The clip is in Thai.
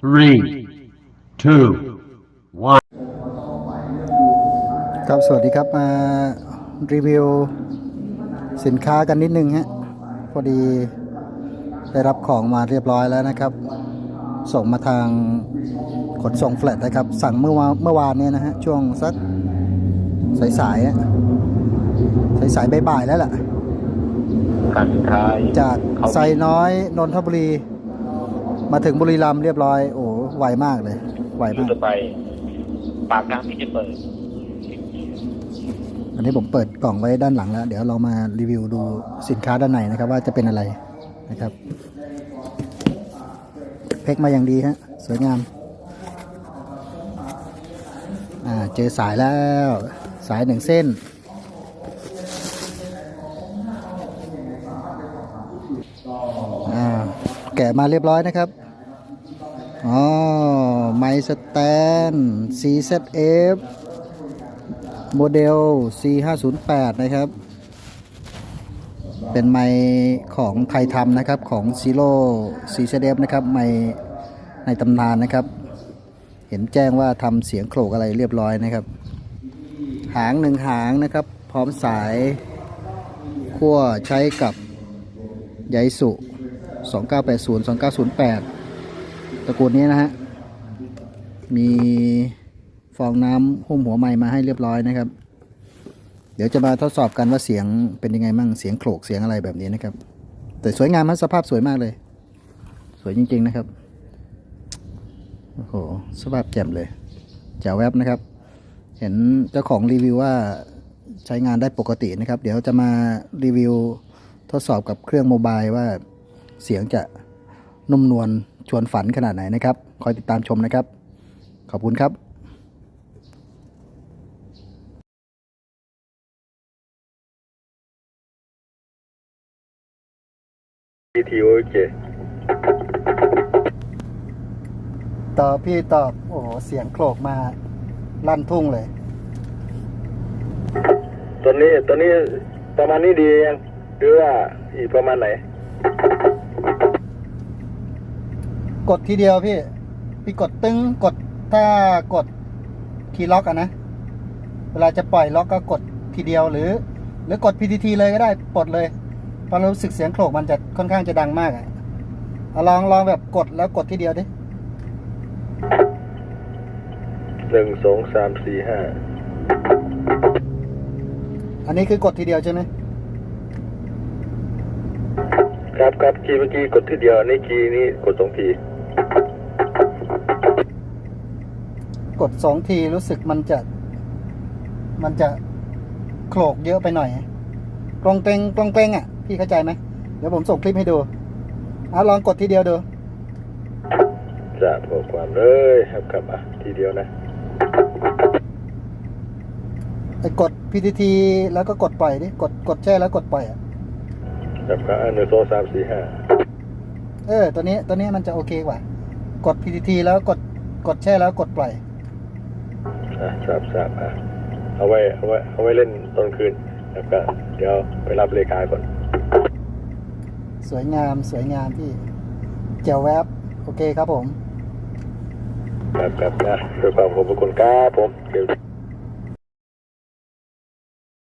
three, two, one. ครับสวัสดีครับมารีวิวสินค้ากันนิดนึงฮะพอดีได้รับของมาเรียบร้อยแล้วนะครับ ส่งมาทางขนส่งแฟลตนะครับ สั่งเมื่อวานเมื่อวานเนี่ยนะฮะช่วงสักสายๆอะสายๆบ่ายๆแล้วล่ะ การสุดท้ายจากไซน้อยนนทบุรี มาถึงบุรีรัมย์เรียบร้อย โอ้ไวมากเลย ไวยูมากจะไป ปากทางที่จะเปิดอันนี้ผมเปิดกล่องไว้ด้านหลังแล้ว เดี๋ยวเรามารีวิวดูสินค้าด้านในนะครับ ว่าจะเป็นอะไรนะครับ เพ็กมาอย่างดีฮะ สวยงาม อ่า เจอสายแล้ว สายหนึ่งเส้น อ่าแกะมาเรียบร้อยนะครับอ๋อไมสแตน CZF โมเดล C508 นะครับ เป็นไมค์ของไทยทำนะครับของ Zero CZF นะครับไมค์ในตำนานนะครับ เห็นแจ้งว่าทำเสียงโขลกอะไรเรียบร้อยนะครับ หางหนึ่งหางนะครับ พร้อมสายขั้วใช้กับไยสุ 2980 2908 ตระกูลนี้นะฮะ มีฟองน้ำหุ้มหัวไม้มาให้เรียบร้อยนะครับ เดี๋ยวจะมาทดสอบกันว่าเสียงเป็นยังไงมั่ง เสียงโขลกเสียงอะไรแบบนี้นะครับ แต่สวยงามมันสภาพสวยมากเลย สวยจริง ๆนะครับ โอ้โห สภาพแจ่มเลยแจ๋วแวบนะครับ เห็นเจ้าของรีวิวว่าใช้งานได้ปกตินะครับ เดี๋ยวจะมารีวิวทดสอบกับเครื่องโมบายว่า เสียงจะนุ่มนวลชวนฝันขนาดไหนนะครับ คอยติดตามชมนะครับ ขอบคุณครับ PTO เจตอบพี่ตอบโอ้โหเสียงโครกมาลั่นทุ่งเลยตัวนี้ตัวนี้ประมาณนี้ดียังหรือว่าอีกประมาณไหน กดทีเดียวพี่ พี่กดตึ้งกดถ้ากดคีย์ล็อกอะนะ เวลาจะปล่อยล็อกก็กดทีเดียวหรือ หรือกด PTT เลยก็ได้ปลดเลยเพราะรู้สึกเสียงโขลกมันจะค่อนข้างจะดังมากอะเอาลองลองแบบกดแล้วกดทีเดียวดิหนึ่งสองสามสี่ห้าอันนี้คือกดทีเดียวใช่ไหม ครับครับคีย์เมื่อกี้กดทีเดียวนี่คีย์นี่กดสองทีกดสองทีรู้สึกมันจะ มันจะโขลกเยอะไปหน่อยกลองเตงกลองเตงอะ พี่เข้าใจไหมเดี๋ยวผมส่งคลิปให้ดูเอาลองกดทีเดียวดูจะขอความเลยครับครับอะทีเดียวนะไปกด PTT แล้วก็กดปล่อยดิกดกดแช่แล้วกดปล่อยอะ ครับครับอะหนึ่งสองสามสี่ห้าเออ ตัวนี้ ตัวนี้มันจะโอเคกว่า กด PTT แล้วกด กดแช่แล้วกดปล่อย อะทราบทราบอะเอาไว้เอาไว้เอาไว้เล่นตอนคืนครับก็เดี๋ยวไปรับเลขาก่อน สวยงาม สวยงามพี่เจ๋วแวบ โอเคครับผมครับครับนะด้วยความขอบพระคุณครับผมเดี๋ยว